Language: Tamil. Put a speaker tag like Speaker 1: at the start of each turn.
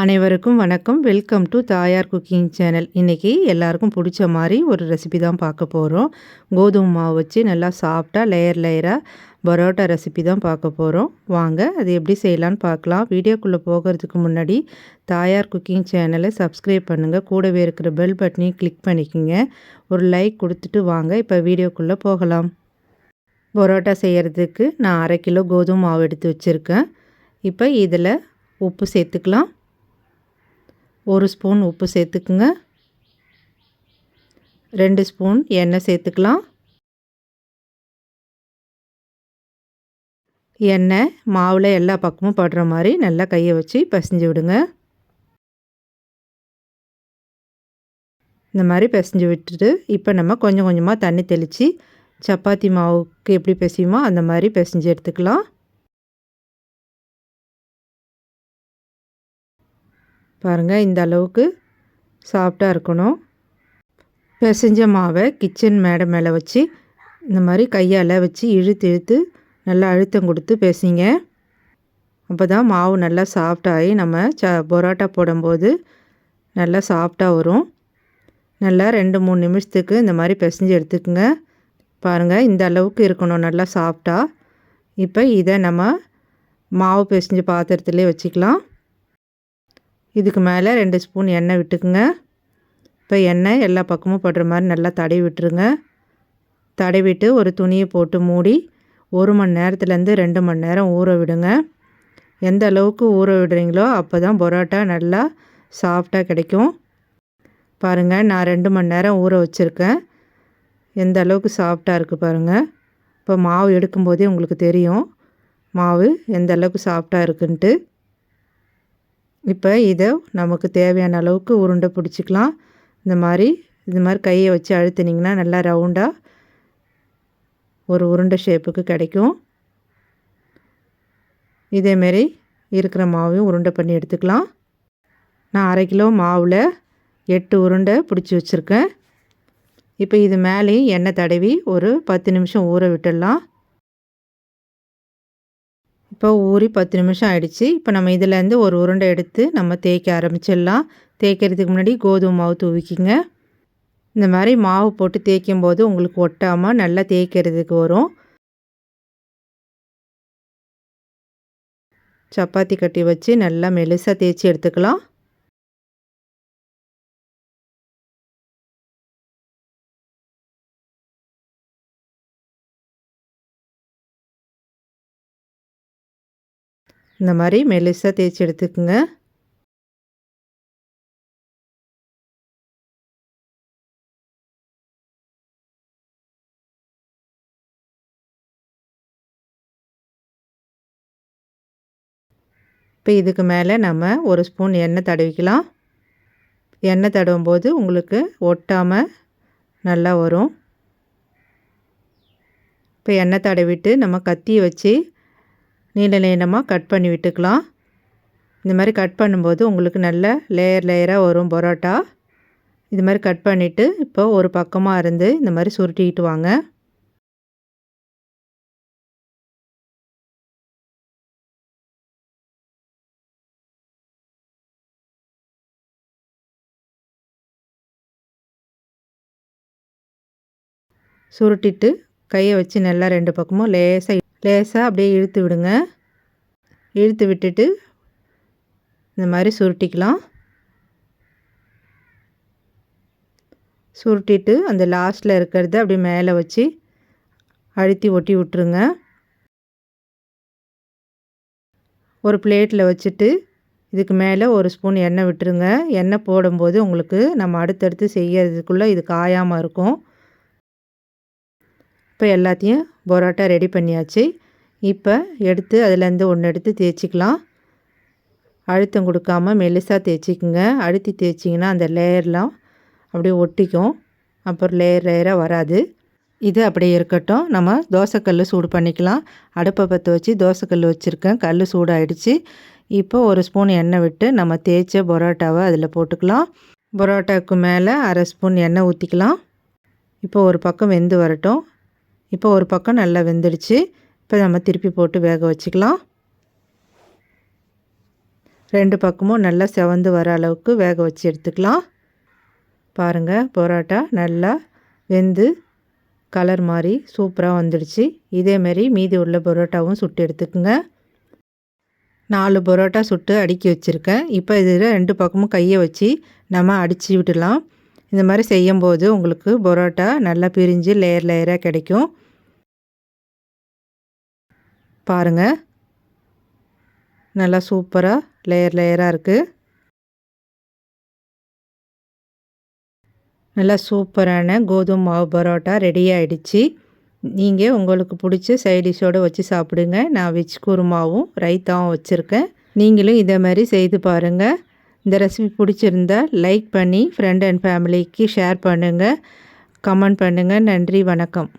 Speaker 1: அனைவருக்கும் வணக்கம். Welcome to Thayar cooking channel. இன்றைக்கி எல்லாருக்கும் பிடிச்ச மாதிரி ஒரு ரெசிபி தான் பார்க்க போகிறோம் கோதுமை மாவு வச்சு நல்லா சாஃப்டாக லேயர் லேயராக பரோட்டா ரெசிபி தான் பார்க்க போகிறோம் வாங்க அது எப்படி செய்யலான்னு பார்க்கலாம். வீடியோக்குள்ளே போகிறதுக்கு முன்னாடி தாயார் குக்கிங் சேனலை சப்ஸ்கிரைப் பண்ணுங்கள் கூடவே இருக்கிற பெல் பட்டனையும் கிளிக் பண்ணிக்கோங்க. ஒரு லைக் கொடுத்துட்டு வாங்க. இப்போ வீடியோக்குள்ளே போகலாம். பரோட்டா செய்கிறதுக்கு நான் அரை கிலோ கோதுமை மாவு எடுத்து வச்சுருக்கேன். இப்போ இதில் உப்பு சேர்த்துக்கலாம். ஒரு ஸ்பூன் உப்பு சேர்த்துக்குங்க. ரெண்டு ஸ்பூன் எண்ணெய் சேர்த்துக்கலாம். எண்ணெய் மாவில் எல்லா பக்கமும் படுற மாதிரி நல்லா கையை வச்சு பசைஞ்சு விடுங்க. இந்த மாதிரி பிசைஞ்சு விட்டுட்டு இப்போ நம்ம கொஞ்சம் கொஞ்சமாக தண்ணி தெளித்து சப்பாத்தி மாவுக்கு எப்படி பிசையுமோ அந்த மாதிரி பிசைஞ்சு எடுத்துக்கலாம். பாருங்கள் இந்த அளவுக்கு சாஃப்டாக இருக்கணும். பிசைஞ்ச மாவை கிச்சன் மேடை மேலே வச்சு இந்த மாதிரி கையால் வச்சு இழுத்து இழுத்து நல்லா அழுத்தம் கொடுத்து பேசிங்க. அப்போ தான் மாவு நல்லா சாஃப்டாகி நம்ம ச பொரோட்டா போடும்போது நல்லா சாஃப்டாக வரும். நல்லா ரெண்டு மூணு நிமிஷத்துக்கு இந்த மாதிரி பிசைஞ்சு எடுத்துக்கோங்க. பாருங்கள் இந்த அளவுக்கு இருக்கணும் நல்லா சாஃப்டாக இப்போ இதை நம்ம மாவு பிசைஞ்சு பாத்திரத்துலேயே வச்சுக்கலாம். இதுக்கு மேலே ரெண்டு ஸ்பூன் எண்ணெய் விட்டுக்குங்க. இப்போ எண்ணெய் எல்லா பக்கமும் படுற மாதிரி நல்லா தடவி விட்டுருங்க. தடவிட்டு ஒரு துணியை போட்டு மூடி ஒரு மணி நேரத்துலேருந்து ரெண்டு மணி நேரம் ஊற விடுங்க. எந்த அளவுக்கு ஊற விடுறீங்களோ அப்போ தான் பரோட்டா நல்லா சாஃப்டாக கிடைக்கும். பாருங்கள் நான் ரெண்டு மணி நேரம் ஊற வச்சுருக்கேன். எந்த அளவுக்கு சாஃப்டாக இருக்குது பாருங்கள் இப்போ மாவு எடுக்கும்போதே உங்களுக்கு தெரியும். மாவு எந்த அளவுக்கு சாஃப்டாக இருக்குன்ட்டு. இப்போ இதை நமக்கு தேவையான அளவுக்கு உருண்டை பிடிச்சிக்கலாம். இந்த மாதிரி இந்த மாதிரி கையை வச்சு அழுத்தினிங்கன்னா நல்லா ரவுண்டாக ஒரு உருண்டை ஷேப்புக்கு கிடைக்கும். இதேமாரி இருக்கிற மாவையும் உருண்டை பண்ணி எடுத்துக்கலாம். நான் அரை கிலோ மாவில் எட்டு உருண்டை பிடிச்சி வச்சுருக்கேன். இப்போ இது மேலேயும் எண்ணெய் தடவி ஒரு பத்து நிமிஷம் ஊற விட்டுடலாம். இப்போ ஊறி பத்து நிமிஷம் ஆகிடுச்சு இப்போ நம்ம இதிலேருந்து ஒரு உருண்டை எடுத்து நம்ம தேய்க்க ஆரம்பிச்சிடலாம். தேய்க்கிறதுக்கு முன்னாடி கோதுமை மாவு தூவிக்கிங்க. இந்த மாதிரி மாவு போட்டு தேய்க்கும் போது உங்களுக்கு ஒட்டாமல் நல்லா தேய்க்கிறதுக்கு வரும். சப்பாத்தி கட்டி வச்சு நல்லா மெலிசாக தேய்ச்சி எடுத்துக்கலாம். இந்த மாதிரி மெலிசாக தேய்ச்சி எடுத்துக்கோங்க. இப்போ இதுக்கு மேலே நம்ம ஒரு ஸ்பூன் எண்ணெய் தடவிக்கலாம். எண்ணெய் தடவும் போது உங்களுக்கு ஒட்டாமல் நல்லா வரும். இப்போ எண்ணெய் தடவிட்டு நம்ம கத்தியை வச்சு நீள நீளமாக கட் பண்ணி விட்டுக்கலாம். இந்த மாதிரி கட் பண்ணும்போது உங்களுக்கு நல்ல லேயர் லேயராக வரும் பரோட்டா. இது மாதிரி கட் பண்ணிவிட்டு இப்போ ஒரு பக்கமாக இருந்து இந்த மாதிரி சுருட்டிக்கிட்டு வாங்க. சுருட்டிட்டு கையை வச்சு நல்லா ரெண்டு பக்கமும் லேசாக லேசாக அப்படியே இழுத்து விடுங்க. இழுத்து விட்டுட்டு இந்த மாதிரி சுருட்டிக்கலாம். சுருட்டிட்டு அந்த லாஸ்ட்டில் இருக்கிறத அப்படியே மேலே வச்சு அழுத்தி ஒட்டி விட்டுருங்க. ஒரு பிளேட்டில் வச்சுட்டு இதுக்கு மேலே ஒரு ஸ்பூன் எண்ணெய் விட்டுருங்க. எண்ணெய் போடும்போது உங்களுக்கு நம்ம அடுத்தடுத்து செய்யறதுக்குள்ளே இது காயாமல் இருக்கும். இப்போ எல்லாத்தையும் பரோட்டா ரெடி பண்ணியாச்சு. இப்போ எடுத்து அதிலேருந்து ஒன்று எடுத்து தேய்ச்சிக்கலாம். அழுத்தம் கொடுக்காம மெலிசாக தேய்ச்சிக்குங்க. அழுத்தி தேய்ச்சிங்கன்னா அந்த லேயர்லாம் அப்படியே ஒட்டிக்கும். அப்புறம் லேயர் லேயராக வராது. இது அப்படியே இருக்கட்டும். நம்ம தோசைக்கல் சூடு பண்ணிக்கலாம். அடுப்பை பற்ற வச்சு தோசைக்கல் வச்சுருக்கேன். கல் சூடாகிடுச்சு இப்போ ஒரு ஸ்பூன் எண்ணெய் விட்டு நம்ம தேய்ச்ச பரோட்டாவை அதில் போட்டுக்கலாம். பரோட்டாவுக்கு மேலே அரை ஸ்பூன் எண்ணெய் ஊற்றிக்கலாம். இப்போ ஒரு பக்கம் வெந்து வரட்டும். இப்போ ஒரு பக்கம் நல்லா வெந்துடுச்சு. இப்போ நம்ம திருப்பி போட்டு வேக வச்சுக்கலாம். ரெண்டு பக்கமும் நல்லா செவந்து வர அளவுக்கு வேக வச்சு எடுத்துக்கலாம். பாருங்கள் பரோட்டா நல்லா வெந்து கலர் மாதிரி சூப்பராக வந்துடுச்சு. இதேமாரி மீதி உள்ள பரோட்டாவும் சுட்டு எடுத்துக்கோங்க. நாலு பரோட்டா சுட்டு அடுக்கி வச்சுருக்கேன். இப்போ இதில் ரெண்டு பக்கமும் கையை வச்சு நம்ம அடித்து விடலாம் இந்த மாதிரி செய்யும்போது உங்களுக்கு பரோட்டா நல்லா பிரிஞ்சு லேயர் லேயராக கிடைக்கும். பாருங்கள் நல்லா சூப்பராக லேயர் லேயராக இருக்குது நல்லா சூப்பரான கோதுமை மாவு பரோட்டா ரெடி ஆகிடுச்சு நீங்கள் உங்களுக்கு பிடிச்ச சைடிஷோடு வச்சு சாப்பிடுங்க. நான் வெஜ் குருமாவும் ரைத்தாவும் வச்சுருக்கேன். நீங்களும் இதே மாதிரி செய்து பாருங்கள் இந்த ரெசிபி பிடிச்சிருந்தா லைக் பண்ணி ஃப்ரெண்ட் அண்ட் ஃபேமிலிக்கு ஷேர் பண்ணுங்கள் கமெண்ட் பண்ணுங்கள் நன்றி வணக்கம்.